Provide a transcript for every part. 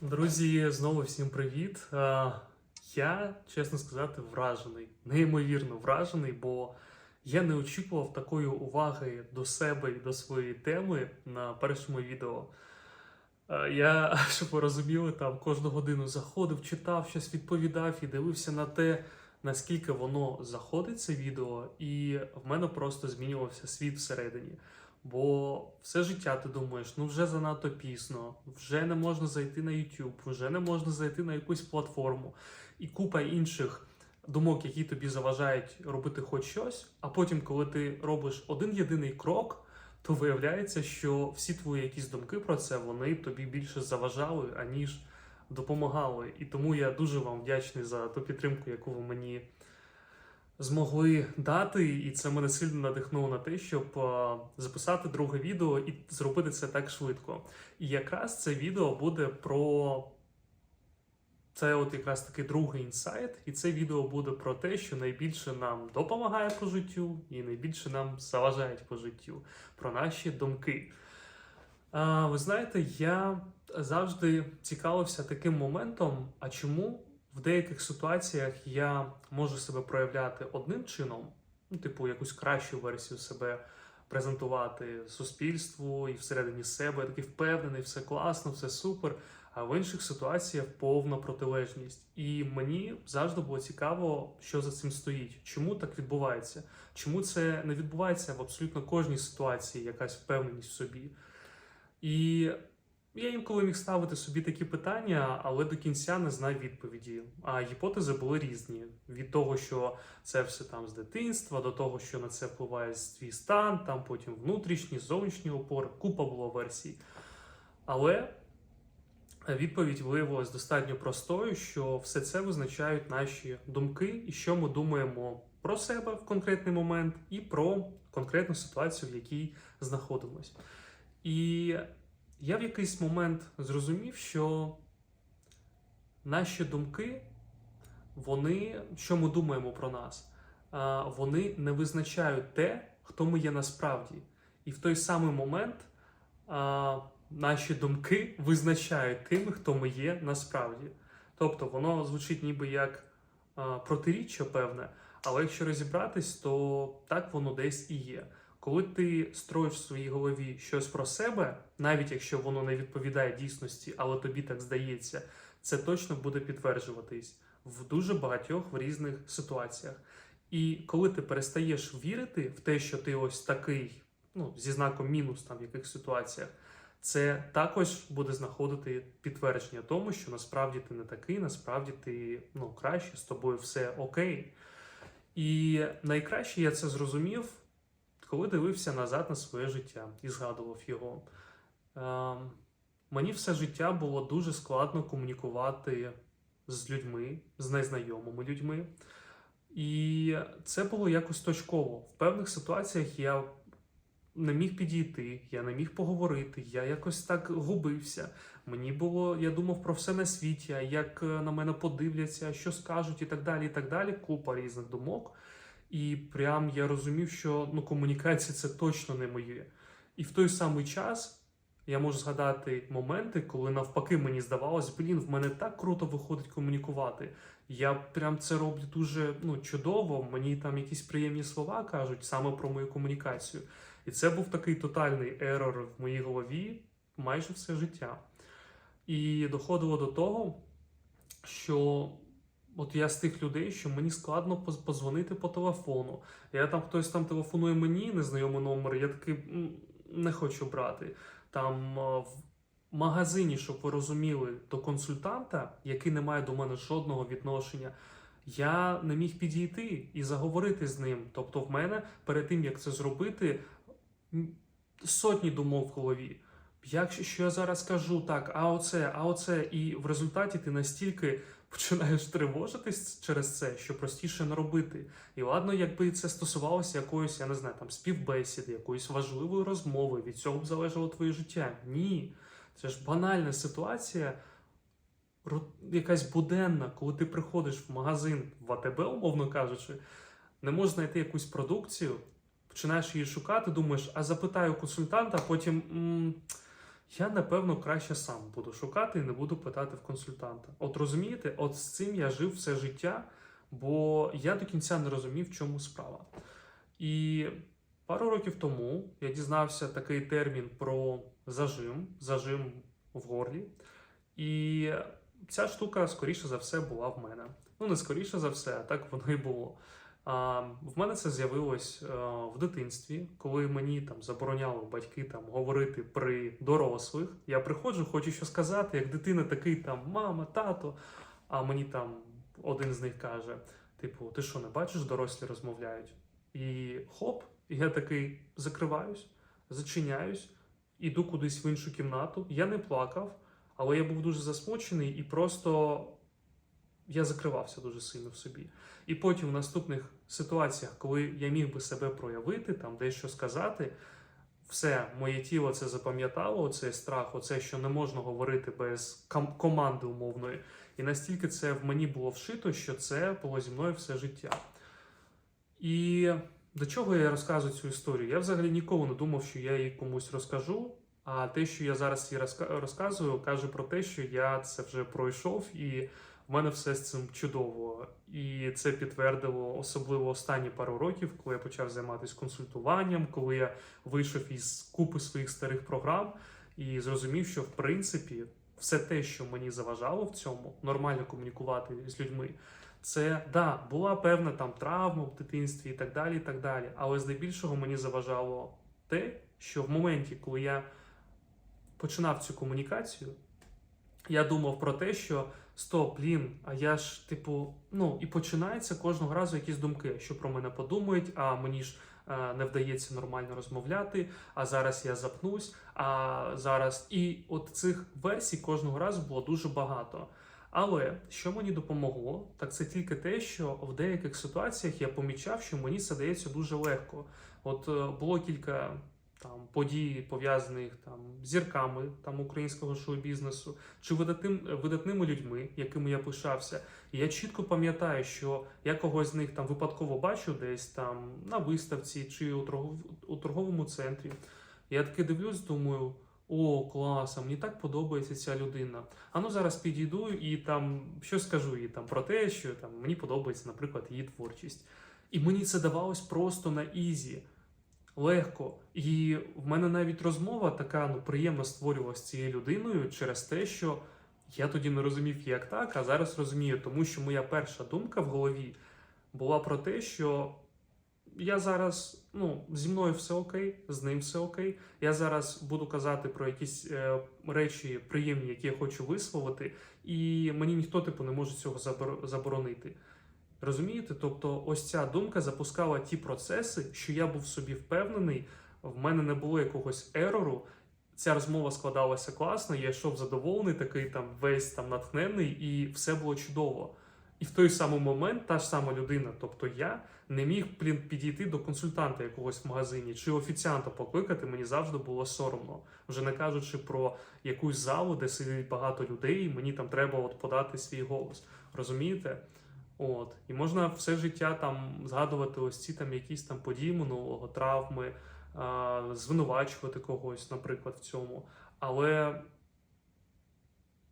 Друзі, знову всім привіт. Е, Я, чесно сказати, вражений, неймовірно вражений, бо я не очікував такої уваги до себе і до своєї теми на першому відео. Е, Я, щоб ви розуміли, там кожну годину заходив, читав, щось відповідав і дивився на те, наскільки воно заходить, це відео, і в мене просто змінювався світ всередині. Бо все життя ти думаєш, ну вже занадто пізно, вже не можна зайти на YouTube, вже не можна зайти на якусь платформу і купа інших думок, які тобі заважають робити хоч щось. А потім, коли ти робиш один єдиний крок, то виявляється, що всі твої якісь думки про це вони тобі більше заважали, аніж допомагали. І тому я дуже вам вдячний за ту підтримку, яку ви мені змогли дати, і це мене сильно надихнуло на те, щоб е, записати друге відео і зробити це так швидко. І якраз це відео буде про це, от якраз таки другий інсайт, і це відео буде про те, що найбільше нам допомагає по життю, і найбільше нам заважають по життю, про наші думки. А, ви знаєте, я завжди цікавився таким моментом, а чому в деяких ситуаціях я можу себе проявляти одним чином, ну, типу, якусь кращу версію себе презентувати суспільству і всередині себе, я такий впевнений, все класно, все супер. А в інших ситуаціях повна протилежність. І мені завжди було цікаво, що за цим стоїть, чому так відбувається, чому це не відбувається в абсолютно кожній ситуації, якась впевненість в собі. І я інколи міг ставити собі такі питання, але до кінця не знав відповіді. А гіпотези були різні: від того, що це все там з дитинства, до того, що на це впливає твій стан, там потім внутрішні, зовнішні опори, купа було версій. Але відповідь виявилась достатньо простою, що все це визначають наші думки, і що ми думаємо про себе в конкретний момент, і про конкретну ситуацію, в якій знаходимось. І я в якийсь момент зрозумів, що наші думки, вони, що ми думаємо про нас, вони не визначають те, хто ми є насправді. І в той самий момент наші думки визначають тими, хто ми є насправді. Тобто воно звучить ніби як протиріччя певне, але якщо розібратись, то так воно десь і є. Коли ти строїш в своїй голові щось про себе, навіть якщо воно не відповідає дійсності, але тобі так здається, це точно буде підтверджуватись в дуже багатьох в різних ситуаціях. І коли ти перестаєш вірити в те, що ти ось такий, ну зі знаком мінус там в яких ситуаціях, це також буде знаходити підтвердження тому, що насправді ти не такий, насправді ти ну краще з тобою все окей. І найкраще я це зрозумів коли дивився назад на своє життя і згадував його, е, мені все життя було дуже складно комунікувати з людьми, з незнайомими людьми. І це було якось точково. В певних ситуаціях я не міг підійти, я не міг поговорити, я якось так губився. Мені було, я думав про все на світі, як е, на мене подивляться, що скажуть, і так далі. і так далі. Купа різних думок. І прям я розумів, що ну, комунікація це точно не моє. І в той самий час я можу згадати моменти, коли навпаки мені здавалось, блін, в мене так круто виходить комунікувати. Я прям це роблю дуже ну, чудово. Мені там якісь приємні слова кажуть саме про мою комунікацію. І це був такий тотальний ерор в моїй голові майже все життя. І доходило до того, що От я з тих людей, що мені складно позвонити по телефону. Я там хтось там телефонує мені, незнайомий номер, я такий не хочу брати. Там в магазині, щоб ви розуміли, до консультанта, який не має до мене жодного відношення, я не міг підійти і заговорити з ним. Тобто, в мене перед тим як це зробити, сотні думок в голові. Як що я зараз кажу, так, а оце, а оце, і в результаті ти настільки починаєш тривожитись через це, що простіше не робити. І ладно, якби це стосувалося якоїсь, я не знаю, там співбесіди, якоїсь важливої розмови, від цього б залежало твоє життя. Ні. Це ж банальна ситуація, якась буденна, коли ти приходиш в магазин в АТБ, умовно кажучи, не можеш знайти якусь продукцію, починаєш її шукати, думаєш, а запитаю консультанта, а потім. м я напевно краще сам буду шукати і не буду питати в консультанта. От розумієте, от з цим я жив все життя, бо я до кінця не розумів, в чому справа. І пару років тому я дізнався такий термін про зажим, зажим в горлі. І ця штука, скоріше за все, була в мене. Ну, не скоріше за все, а так воно і було. В мене це з'явилось е, в дитинстві, коли мені там забороняли батьки там говорити при дорослих. Я приходжу, хочу що сказати, як дитина такий там мама, тато. А мені там один з них каже: типу, ти що, не бачиш, дорослі розмовляють? І хоп, я такий закриваюсь, зачиняюсь, іду кудись в іншу кімнату. Я не плакав, але я був дуже засмучений і просто я закривався дуже сильно в собі. І потім в наступних ситуаціях, коли я міг би себе проявити, там дещо сказати, все, моє тіло це запам'ятало, оцей страх, оце, що не можна говорити без ком- команди умовної. І настільки це в мені було вшито, що це було зі мною все життя. І до чого я розказую цю історію? Я взагалі ніколи не думав, що я її комусь розкажу. А те, що я зараз розка- розказую, каже про те, що я це вже пройшов, і в мене все з цим чудово. І це підтвердило особливо останні пару років, коли я почав займатися консультуванням, коли я вийшов із купи своїх старих програм і зрозумів, що в принципі все те, що мені заважало в цьому, нормально комунікувати з людьми. Це да, була певна там травма в дитинстві і так далі. і так далі. Але здебільшого мені заважало те, що в моменті, коли я починав цю комунікацію, я думав про те, що стоп, блін, а я ж, типу, ну і починається кожного разу якісь думки, що про мене подумають, а мені ж е, не вдається нормально розмовляти, а зараз я запнусь, а зараз. І от цих версій кожного разу було дуже багато. Але що мені допомогло, так це тільки те, що в деяких ситуаціях я помічав, що мені це дається дуже легко. От е, було кілька там подій, пов'язаних там зірками там українського шоу-бізнесу, чи видатним, видатними людьми, якими я пишався. І я чітко пам'ятаю, що я когось з них там випадково бачу десь там на виставці чи у, торгов... у торговому центрі. Я таки дивлюсь, думаю. О, клас, а мені так подобається ця людина. А ну зараз підійду і там що скажу їй там про те, що там мені подобається, наприклад, її творчість. І мені це давалось просто на ізі, легко. І в мене навіть розмова така ну приємно створювалася з цією людиною через те, що я тоді не розумів, як так, а зараз розумію, тому що моя перша думка в голові була про те, що я зараз, ну, зі мною все окей, з ним все окей. Я зараз буду казати про якісь е, речі приємні, які я хочу висловити, і мені ніхто, типу, не може цього забор- заборонити. Розумієте? Тобто, ось ця думка запускала ті процеси, що я був собі впевнений, в мене не було якогось ерору. Ця розмова складалася класно, я йшов задоволений, такий там весь там натхнений, і все було чудово. І в той самий момент та ж сама людина, тобто я, не міг блін, підійти до консультанта якогось в магазині чи офіціанта покликати, мені завжди було соромно. Вже не кажучи про якусь залу, де сидить багато людей, і мені там треба от подати свій голос. Розумієте? От, і можна все життя там згадувати ось ці там якісь там події минулого, травми, звинувачувати когось, наприклад, в цьому. Але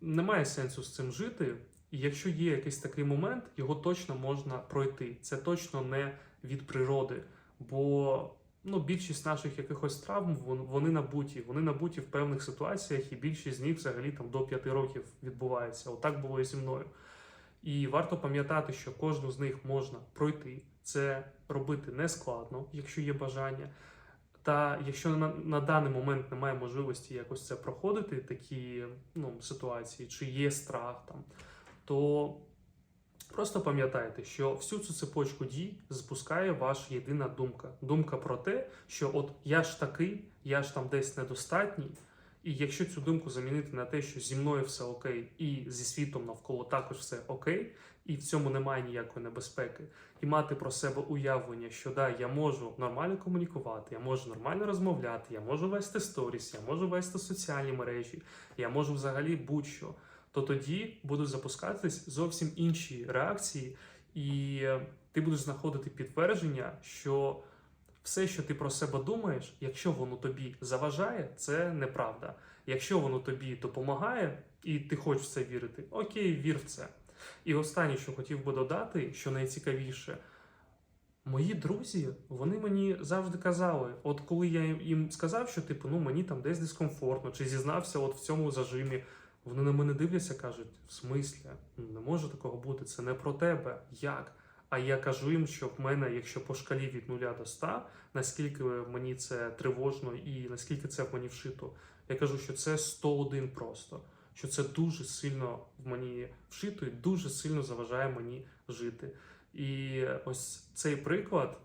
немає сенсу з цим жити. І якщо є якийсь такий момент, його точно можна пройти. Це точно не від природи. Бо ну, більшість наших якихось травм вони набуті. Вони набуті в певних ситуаціях, і більшість з них взагалі там до 5 років відбувається. Отак було і зі мною. І варто пам'ятати, що кожну з них можна пройти. Це робити не складно, якщо є бажання. Та якщо на, на даний момент немає можливості якось це проходити, такі ну, ситуації, чи є страх там, то просто пам'ятайте, що всю цю цепочку дій запускає ваша єдина думка. Думка про те, що от я ж такий, я ж там десь недостатній. І якщо цю думку замінити на те, що зі мною все окей, і зі світом навколо також все окей, і в цьому немає ніякої небезпеки, і мати про себе уявлення, що да, я можу нормально комунікувати, я можу нормально розмовляти, я можу вести сторіс, я можу вести соціальні мережі, я можу взагалі будь-що, то тоді будуть запускатись зовсім інші реакції, і е, ти будеш знаходити підтвердження, що все, що ти про себе думаєш, якщо воно тобі заважає, це неправда. Якщо воно тобі допомагає, і ти хочеш в це вірити, окей, вір в це. І останнє, що хотів би додати, що найцікавіше, мої друзі, вони мені завжди казали, от коли я їм сказав, що типу, ну мені там десь дискомфортно, чи зізнався от в цьому зажимі, вони на мене дивляться, кажуть: в смислі, не може такого бути, це не про тебе. Як? А я кажу їм, що в мене, якщо по шкалі від 0 до 100, наскільки мені це тривожно і наскільки це в мені вшито, я кажу, що це 101 просто. Що це дуже сильно в мені вшито і дуже сильно заважає мені жити. І ось цей приклад,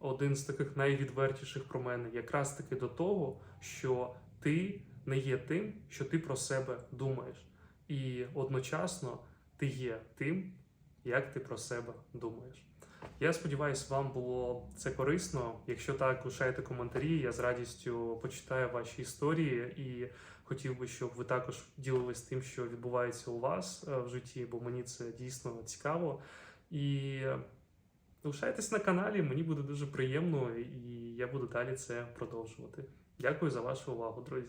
один з таких найвідвертіших про мене, якраз таки до того, що ти не є тим, що ти про себе думаєш. І одночасно ти є тим, як ти про себе думаєш. Я сподіваюся, вам було це корисно. Якщо так, лишайте коментарі. Я з радістю почитаю ваші історії і хотів би, щоб ви також ділились тим, що відбувається у вас е, в житті, бо мені це дійсно цікаво. І лишайтесь на каналі, мені буде дуже приємно, і я буду далі це продовжувати. Дякую за вашу увагу, друзі.